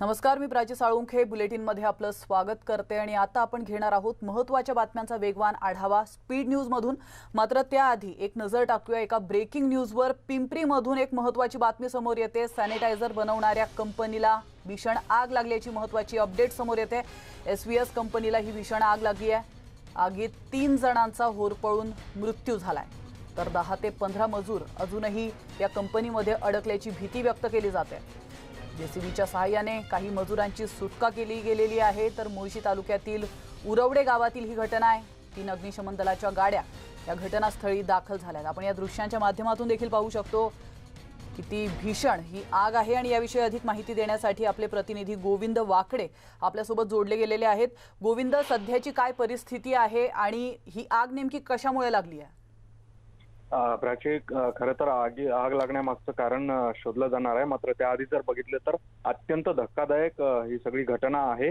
नमस्कार मी प्राची साळुंखे. बुलेटिनमध्ये आपलं स्वागत करते आणि आता आपण घेणार आहोत महत्त्वाच्या बातम्यांचा वेगवान आढावा स्पीड न्यूजमधून. मात्र त्याआधी एक नजर टाकूया. एका ब्रेकिंग न्यूजवर पिंपरीमधून एक महत्त्वाची बातमी समोर येते. सॅनिटायझर बनवणाऱ्या कंपनीला भीषण आग लागल्याची महत्त्वाची अपडेट समोर येते. एस व्ही एस कंपनीला ही भीषण आग लागली आहे. आगीत तीन जणांचा होरपळून मृत्यू झालाय. तर दहा ते पंधरा मजूर अजूनही या कंपनीमध्ये अडकल्याची भीती व्यक्त केली जाते. जेसीबीच्या सहाय्याने काही मजुरांची सुटका केली गेलेली आहे तर मुळशी तालुक्यातील उरवडे गावातील ही घटना आहे. तीन अग्निशमन दलाच्या गाड्या या घटनास्थळी दाखल झाल्यात. आपण या दृश्यांच्या माध्यमातून देखील पाहू शकतो किती भीषण ही आग आहे आणि याविषयी अधिक माहिती देण्यासाठी आपले प्रतिनिधी गोविंद वाकडे आपल्यासोबत जोडले गेलेले आहेत. गोविंद सध्याची काय परिस्थिती आहे आणि ही आग नेमकी कशामुळे लागली आहे? प्राची खरं तर आगी आग लागण्यामागचं कारण शोधलं जाणार आहे. मात्र त्याआधी जर बघितलं तर अत्यंत धक्कादायक ही सगळी घटना आहे.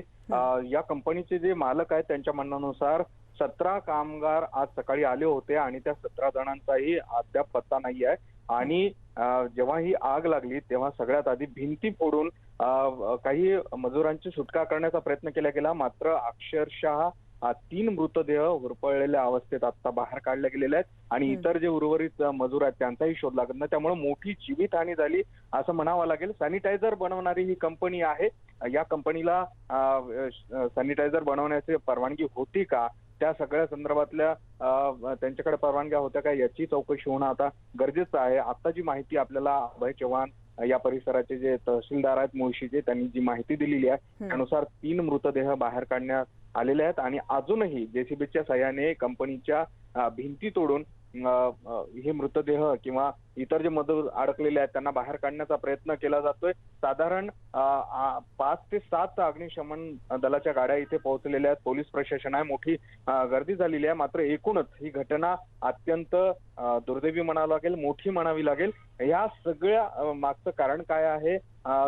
या कंपनीचे जे मालक आहेत त्यांच्या म्हणण्यानुसार सतरा कामगार आज सकाळी आले होते आणि त्या सतरा जणांचाही अद्याप पत्ता नाही आहे आणि जेव्हा ही आग लागली तेव्हा सगळ्यात आधी भिंती फोडून काही मजुरांची सुटका करण्याचा प्रयत्न केला गेला. मात्र अक्षरशः तीन मृतदेह होरपळलेल्या अवस्थेत आता बाहेर काढले गेलेले आहेत. आणि. इतर जे उर्वरित मजूर आहेत त्यांचाही शोध लागत नाही. त्यामुळे मोठी जीवितहानी झाली असं म्हणावं लागेल. सॅनिटायझर बनवणारी ही कंपनी आहे. या कंपनीला सॅनिटायझर बनवण्याची परवानगी होती का? त्या सगळ्या संदर्भातल्या त्यांच्याकडे परवानग्या होत्या का? याची चौकशी होणं आता गरजेचं आहे. आता जी माहिती आपल्याला अभय चव्हाण या परिसराचे जे तहसीलदार आहेत मुळशीचे त्यांनी जी माहिती दिलेली आहे. त्यानुसार तीन मृतदेह बाहेर काढण्यात आलेले आहेत आणि अजूनही जेसीबीच्या सहाय्याने कंपनीच्या भिंती तोडून हे मृतदेह किंवा इतर जे मजूर अडकलेले आहेत त्यांना बाहेर काढण्याचा प्रयत्न केला जातोय. साधारण आ, पाच ते सात अग्निशमन दलाच्या गाड्या इथे पोहोचलेल्या आहेत. पोलीस प्रशासन आहे. मोठी गर्दी झालेली आहे. मात्र एकूणच ही घटना अत्यंत दुर्दैवी म्हणावं लागेल मोठी म्हणावी लागेल. या सगळ्या मागचं कारण काय आहे?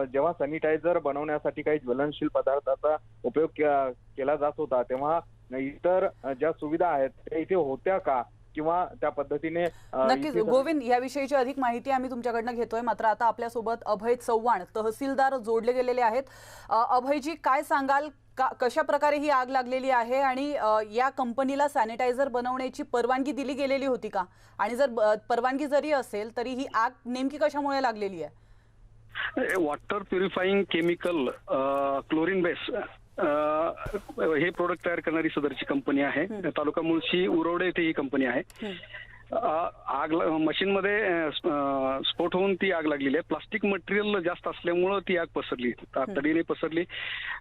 जेव्हा सॅनिटायझर बनवण्यासाठी काही ज्वलनशील पदार्थाचा उपयोग के- केला जात होता तेव्हा इतर ज्या सुविधा आहेत त्या इथे होत्या का? किंवा त्या पद्धतीने नक्कीच. गोविंद याविषयीची अधिक माहिती आम्ही तुमच्याकडनं घेतोय. मात्र आता आपल्यासोबत अभय चव्हाण तहसीलदार जोडले गेलेले आहेत. अभयजी काय सांगाल? का कशा प्रकारे ही आग लागलेली आहे? आणि या कंपनीला सॅनिटायझर बनवण्याची परवानगी दिली गेलेली होती का? आणि जर परवानगी जरी असेल तरी ही आग नेमकी कशामुळे लागलेली आहे? Water purifying chemical chlorine base हे प्रोडक्ट तयार करणारी सदरची कंपनी आहे. तालुका मुळशी उरवडे येथे ही कंपनी आहे. आग मशीनमध्ये स्फोट होऊन ती आग लागलेली आहे. प्लास्टिक मटेरियल जास्त असल्यामुळं ती आग पसरली. तातडीने पसरली.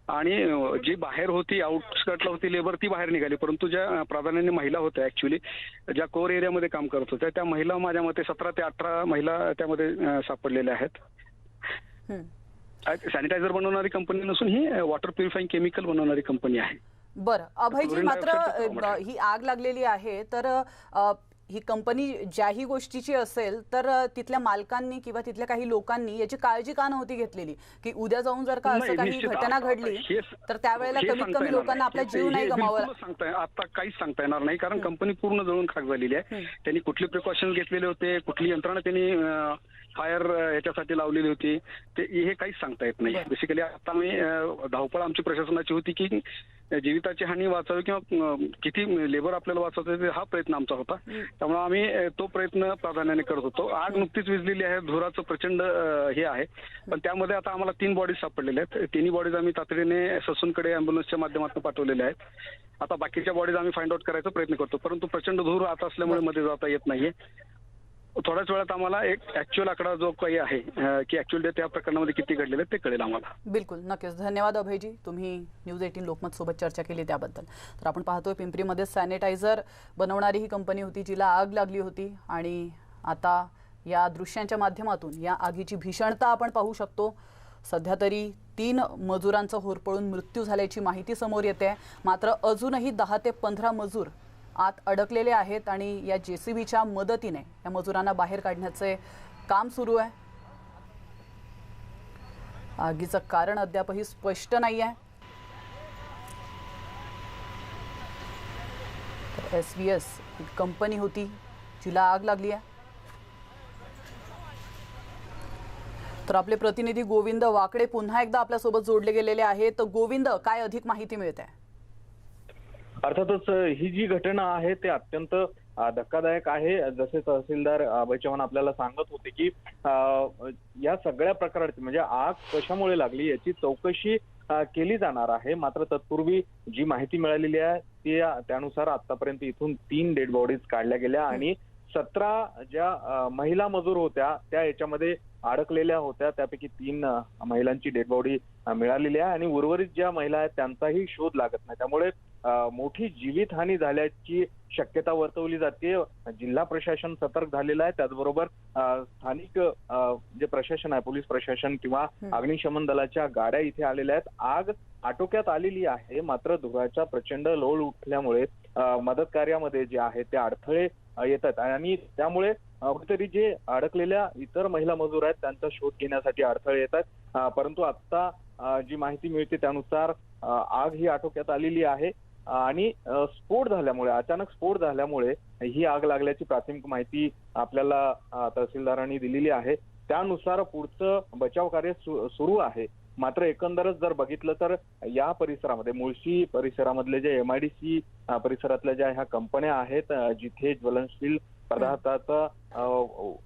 आणि जी बाहेर होती आउटस्कटला होती लेबर ती बाहेर निघाली. परंतु ज्या प्राधान्याने महिला होत्या ऍक्च्युली ज्या कोर एरियामध्ये काम करत होत्या त्या महिला माझ्या मते सतरा ते अठरा महिला त्यामध्ये सापडलेल्या आहेत. सॅनिटायझर बनवणारी कंपनी नसून ही वॉटर प्युरिफाईंग केमिकल बनवणारी कंपनी आहे. बरं. अभयजी मात्र ही आग लागलेली आहे तर ही कंपनी ज्याही गोष्टीची असेल तर तिथल्या मालकांनी किंवा तिथल्या काही लोकांनी याची काळजी का नव्हती घेतलेली? की उद्या जाऊन जर का असं काही. घटना घडली तर त्यावेळेला कमीत कमी लोकांना आपला. जीव नाही गमावा सांगता आता काहीच सांगता येणार नाही कारण कंपनी पूर्ण जळून खाक झालेली आहे. त्यांनी कुठले प्रिकॉशन घेतलेले होते कुठली यंत्रणा त्यांनी फायर याच्यासाठी लावलेली होती. ते हे काहीच सांगता येत नाही. बेसिकली आता मी धावपळ आमची प्रशासनाची होती की जीविताची हानी वाचावी किंवा किती लेबर आपल्याला वाचवता हा प्रयत्न आमचा होता. त्यामुळे आम्ही तो प्रयत्न प्राधान्याने करत होतो. आग नुकतीच विजलेली आहे. धुराचं प्रचंड हे आहे. पण त्यामध्ये आता आम्हाला तीन बॉडीज सापडलेल्या आहेत. तिन्ही बॉडीज आम्ही तातडीने ससूनकडे अँब्युलन्सच्या माध्यमातून पाठवलेल्या आहेत. आता बाकीच्या बॉडीज आम्ही फाइंड आउट करायचा प्रयत्न करतो. परंतु प्रचंड धूर आता असल्यामुळे मध्ये जाता येत नाहीये. थोड्याच वेळात आम्हाला एक ऍक्च्युअल आकडा जो काही आहे की ऍक्च्युअल त्या प्रकरणामध्ये किती घडलेले ते कळेल आम्हाला. बिलकुल नक्कीच. धन्यवाद अभयजी. तुम्ही न्यूज एटीन लोकमत सोबत चर्चा केली त्याबद्दल. तर आपण पाहतोय पिंपरीमध्ये सॅनिटायझर बनवणारी ही कंपनी होती जिला आग लागली होती. आणि आता या दृश्यांच्या माध्यमातून या आगीची भीषणता आपण पाहू शकतो. सध्या तरी तीन मजुरांचा होरपळून मृत्यू झाल्याची माहिती समोर येते. मात्र अजूनही दहा ते पंधरा मजूर आत अडकलेले आहेत आणि या जे सी बीच्या मदतीने या मजुरांना बाहेर काढण्याचे काम सुरू आहे. आगीचं कारण अद्यापही स्पष्ट नाही आहे. एस व्ही एस कंपनी होती जिला आग लागली आहे. तर आपले प्रतिनिधी गोविंद वाकडे पुन्हा एकदा आपल्यासोबत जोडले गेलेले आहेत. तर गोविंद काय अधिक माहिती मिळते? अर्थातच ही जी घटना आहे ते अत्यंत धक्कादायक आहे. जसे तहसीलदार अभय चव्हाण आपल्याला सांगत होते की या सगळ्या प्रकाराची म्हणजे आग कशामुळे लागली याची चौकशी केली जाणार आहे. मात्र तत्पूर्वी जी माहिती मिळालेली आहे ती त्यानुसार आतापर्यंत इथून तीन डेड बॉडीज काढल्या गेल्या आणि सतरा ज्या महिला मजूर होत्या त्या याच्यामध्ये अडकलेल्या होत्या. त्यापैकी तीन महिलांची डेड बॉडी मिळालेली आहे आणि उर्वरित ज्या महिला आहेत त्यांचाही शोध लागत नाही. त्यामुळे मोठी जीवितहानी झाल्याची शक्यता वर्तवली जाते. जिल्हा प्रशासन सतर्क झालेलं आहे. त्याचबरोबर स्थानिक जे प्रशासन आहे पोलीस प्रशासन किंवा. अग्निशमन दलाच्या गाड्या इथे आलेल्या आहेत. आग आटोक्यात आलेली आहे. मात्र धुराचा प्रचंड लोळ उठल्यामुळे मदत कार्यामध्ये जे आहे ते अडथळे येतात आणि त्यामुळे कुठेतरी जे अडकलेल्या इतर महिला मजूर आहेत त्यांचा शोध घेण्यासाठी अडथळे येतात परंतु आता अ, जी माहिती मिळते त्यानुसार आग ही आटोक्यात आलेली आहे. आणि स्फोट झाल्यामुळे अचानक स्फोट झाल्यामुळे ही आग लागल्याची प्राथमिक माहिती आपल्याला तहसीलदारांनी दिलेली आहे. त्यानुसार पुढचं बचाव कार्य सुरू आहे. मात्र एकंदरच जर बघितलं तर या परिसरामध्ये मुळशी परिसरामधले जे एम आय डी सी परिसरातल्या ज्या ह्या कंपन्या आहेत जिथे ज्वलनशील पदार्थाचा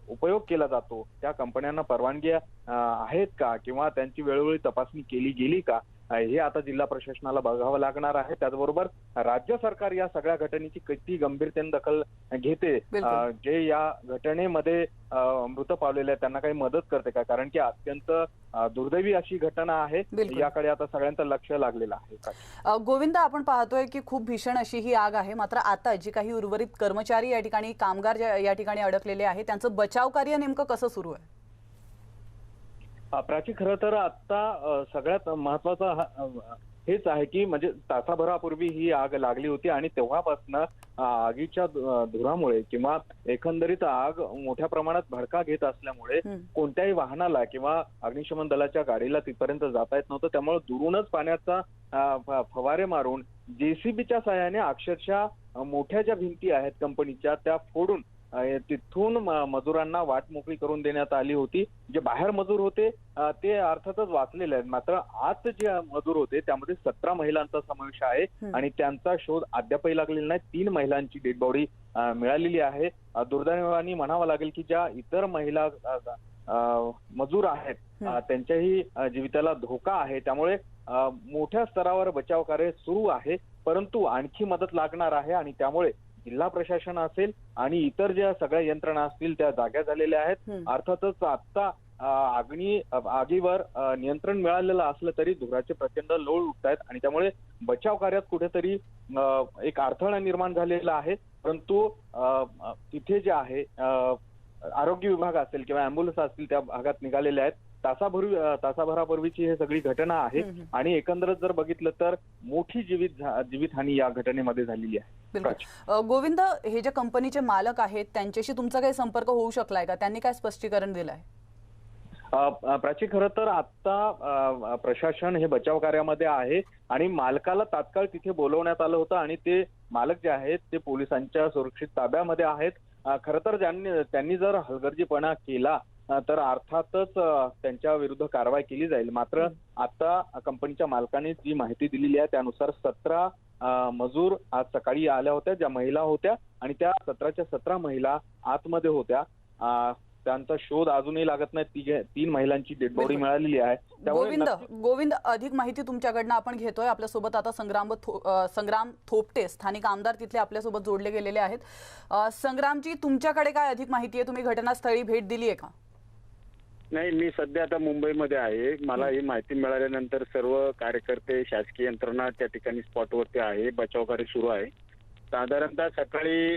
उपयोग केला जातो त्या कंपन्यांना परवानगी आहेत का? किंवा त्यांची वेळोवेळी तपासणी केली गेली का? हे आता जिल्हा प्रशासनाला बघावं लागणार आहे. त्याचबरोबर राज्य सरकार या सगळ्या घटनेची किती गंभीरतेने दखल घेते जे या घटनेमध्ये मृत पावलेले आहेत त्यांना काही मदत करते का? कारण की अत्यंत दुर्दैवी अशी घटना आहे. याकडे आता सगळ्यांचं लक्ष लागलेलं आहे. गोविंद आपण पाहतोय की खूप भीषण अशी ही आग आहे. मात्र आता जी काही उर्वरित कर्मचारी या ठिकाणी कामगार या ठिकाणी अडकलेले आहेत त्यांचं बचाव कार्य नेमकं कसं सुरू आहे? प्राची खरं तर आता सगळ्यात महत्वाचं हेच आहे की म्हणजे तासाभरापूर्वी ही आग लागली होती आणि तेव्हापासून आगीच्या धुरामुळे किंवा एकंदरीत आग मोठ्या प्रमाणात भडका घेत असल्यामुळे. कोणत्याही वाहनाला किंवा अग्निशमन दलाच्या गाडीला तिथपर्यंत जाता येत नव्हतं त्यामुळे दुरूनच पाण्याचा फवारे मारून जेसीबीच्या सहाय्याने अक्षरशः मोठ्या ज्या भिंती आहेत कंपनीच्या त्या फोडून तिथून मजुरांना वाट मोकळी करून देण्यात आली होती. जे बाहेर मजूर होते ते अर्थातच वाचलेले आहेत. मात्र आत जे मजूर होते त्यामध्ये सतरा महिलांचा समावेश आहे. आणि त्यांचा शोध अद्यापही लागलेला नाही. तीन महिलांची डेड बॉडी मिळालेली आहे. दुर्दैवाने म्हणावं लागेल की ज्या इतर महिला मजूर आहेत. त्यांच्याही जीविताला धोका आहे. त्यामुळे मोठ्या स्तरावर बचाव कार्य सुरू आहे. परंतु आणखी मदत लागणार आहे आणि त्यामुळे जिल्हा प्रशासन असेल आणि इतर ज्या सगळ्या यंत्रणा असतील त्या जाग्या झालेल्या आहेत. अर्थातच आता अ, आगीवर नियंत्रण मिळालेलं असलं तरी धुराचे प्रचंड लोळ उठत आहेत आणि त्यामुळे बचाव कार्यात कुठेतरी एक अडथळा निर्माण झालेला आहे. परंतु तिथे जे आहे आरोग्य विभाग असेल किंवा अँब्युलन्स असतील त्या भागात निघालेल्या आहेत. तासाभर तासाभरापूर्वीची ही सगळी घटना आहे. आणि एकंदरच जर बघितलं तर मोठी जीवित जीवितहानी या घटनेमध्ये झालेली आहे. गोविंद हे जे कंपनीचे मालक आहेत त्यांच्याशी तुमचा काही संपर्क होऊ शकलाय का? त्यांनी काय स्पष्टीकरण दिलंय? अ, अ, प्राची खरं तर आता प्रशासन हे बचाव कार्यामध्ये आहे आणि मालकाला तात्काळ तिथे बोलवण्यात आलं होतं आणि ते मालक जे आहेत ते पोलिसांच्या सुरक्षित ताब्यामध्ये आहेत. खरं तर ज्यांनी त्यांनी जर हलगर्जीपणा केला तर अर्थातच त्यांच्या विरुद्ध कारवाई केली जाईल. मात्र आता कंपनीच्या मालकाने जी माहिती दिलेली आहे त्यानुसार सतरा मजूर आज सकाळी आल्या होत्या ज्या महिला होत्या आणि त्या सतराच्या सतरा महिला आतमध्ये होत्या. त्यांचा शोध अजूनही लागत नाही. तिघे- तीन महिलांची डेड बॉडी. मिळालेली आहे. गोविंद गोविंद अधिक माहिती तुमच्याकडनं आपण घेतोय. आपल्यासोबत आता संग्राम थो- संग्राम थोपटे स्थानिक आमदार तिथले आपल्यासोबत जोडले गेलेले आहेत. संग्रामजी तुमच्याकडे काय अधिक माहिती आहे? तुम्ही घटनास्थळी भेट दिली आहे का? नाही मी सध्या आता मुंबईमध्ये आहे. मला ही. माहिती मिळाल्यानंतर सर्व कार्यकर्ते शासकीय यंत्रणा त्या ठिकाणी स्पॉटवरती आहे. बचाव कार्य सुरू आहे. साधारणतः सकाळी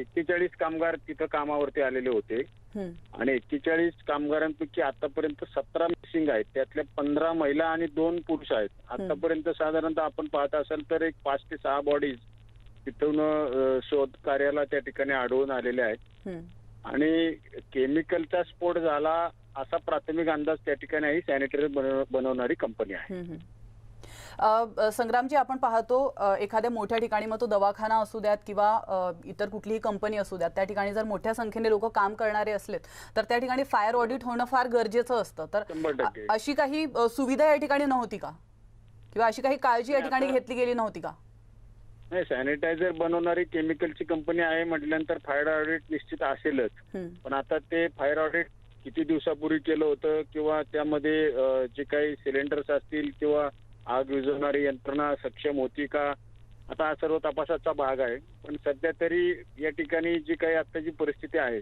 एक्केचाळीस कामगार तिथं कामावरती आलेले होते. हं. आणि एक्केचाळीस कामगारांपैकी आतापर्यंत सतरा मिसिंग आहेत. त्यातल्या पंधरा महिला आणि दोन पुरुष आहेत. आतापर्यंत साधारणतः आपण पाहत असाल तर एक पाच ते सहा बॉडीज तिथून शोध कार्याला त्या ठिकाणी आढळून आलेल्या आहेत. आणि केमिकलचा स्फोट झाला असा प्राथमिक अंदाज त्या ठिकाणी आहे. सॅनिटरी बनवणारी कंपनी आहे. संग्रामजी आपण पाहतो एखाद्या मोठ्या ठिकाणी मग तो दवाखाना असू द्यात किंवा इतर कुठलीही कंपनी असू द्यात त्या ठिकाणी जर मोठ्या संख्येने लोक काम करणारे असलेत तर त्या ठिकाणी फायर ऑडिट होणं फार गरजेचं असतं. तर अशी काही सुविधा या ठिकाणी नव्हती का? किंवा अशी काही काळजी या ठिकाणी घेतली गेली नव्हती का? नाही सॅनिटायझर बनवणारी केमिकलची कंपनी आहे म्हटल्यानंतर फायर ऑडिट निश्चित असेलच. पण आता ते फायर ऑडिट किती दिवसापूर्वी केलं होतं किंवा त्यामध्ये जे काही सिलेंडर्स असतील किंवा आग विझवणारी यंत्रणा सक्षम होती का? आता हा सर्व तपासाचा भाग आहे. पण सध्या तरी या ठिकाणी जी काही आताची परिस्थिती आहे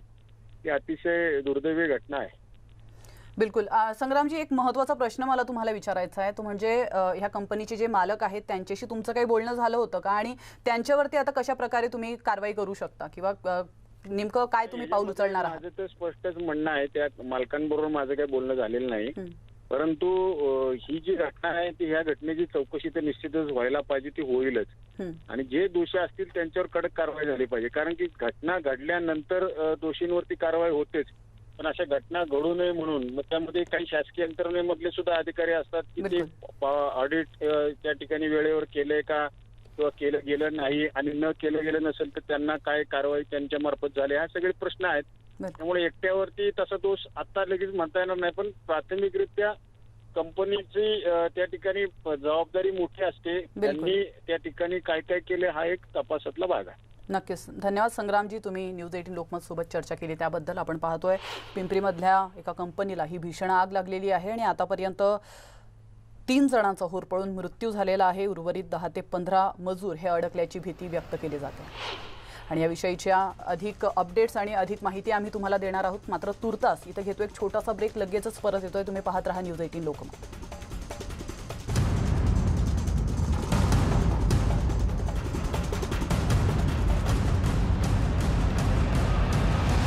ती अतिशय दुर्दैवी घटना आहे. बिलकुल. संग्रामजी एक महत्त्वाचा प्रश्न मला तुम्हाला विचारायचा आहे. तो म्हणजे ह्या कंपनीचे जे मालक आहेत त्यांच्याशी तुमचं काही बोलणं झालं होतं का? आणि त्यांच्यावरती आता कशा प्रकारे तुम्ही कारवाई करू शकता? किंवा नेमकं काय तुम्ही पाऊल उचलणार आहात? माझं तर स्पष्टच म्हणणं आहे त्या मालकांबरोबर माझं काही बोलणं झालेलं नाही. परंतु ही जी घटना आहे ती ह्या घटनेची चौकशी तर निश्चितच व्हायला पाहिजे ती होईलच. आणि जे दोषी असतील त्यांच्यावर कडक कारवाई झाली पाहिजे. कारण की घटना घडल्यानंतर दोषींवरती कारवाई होतेच. पण अशा घटना घडू नये म्हणून मग त्यामध्ये काही शासकीय यंत्रणेमधले सुद्धा अधिकारी असतात की ते ऑडिट त्या ठिकाणी वेळेवर केले का? किंवा केलं गेलं नाही आणि न केलं गेलं नसेल तर त्यांना काय कारवाई त्यांच्या मार्फत झाली हा सगळे प्रश्न आहेत. त्यामुळे एकट्यावरती तसा दोष आता लगेच म्हणता येणार नाही पण प्राथमिकरित्या कंपनीची त्या ठिकाणी जबाबदारी मोठी असते. त्यांनी त्या ठिकाणी काय काय केले हा एक तपासातला भाग आहे. नक्कीच. धन्यवाद संग्रामजी तुम्ही न्यूज एटीन लोकमत सोबत चर्चा केली त्याबद्दल आपण पाहतोय. पिंपरीमधल्या एका कंपनीला ही भीषण आग लागलेली आहे आणि आतापर्यंत तीन जणांचा होरपळून मृत्यू झालेला आहे. उर्वरित दहा ते पंधरा मजूर हे अडकल्याची भीती व्यक्त केली जाते. आणि याविषयीच्या अधिक अपडेट्स आणि अधिक माहिती आम्ही तुम्हाला देणार आहोत. मात्र तुर्तास इथं घेतो एक छोटासा ब्रेक लगेचच परत येतोय. तुम्ही पाहत राहा न्यूज एटीन लोकमत.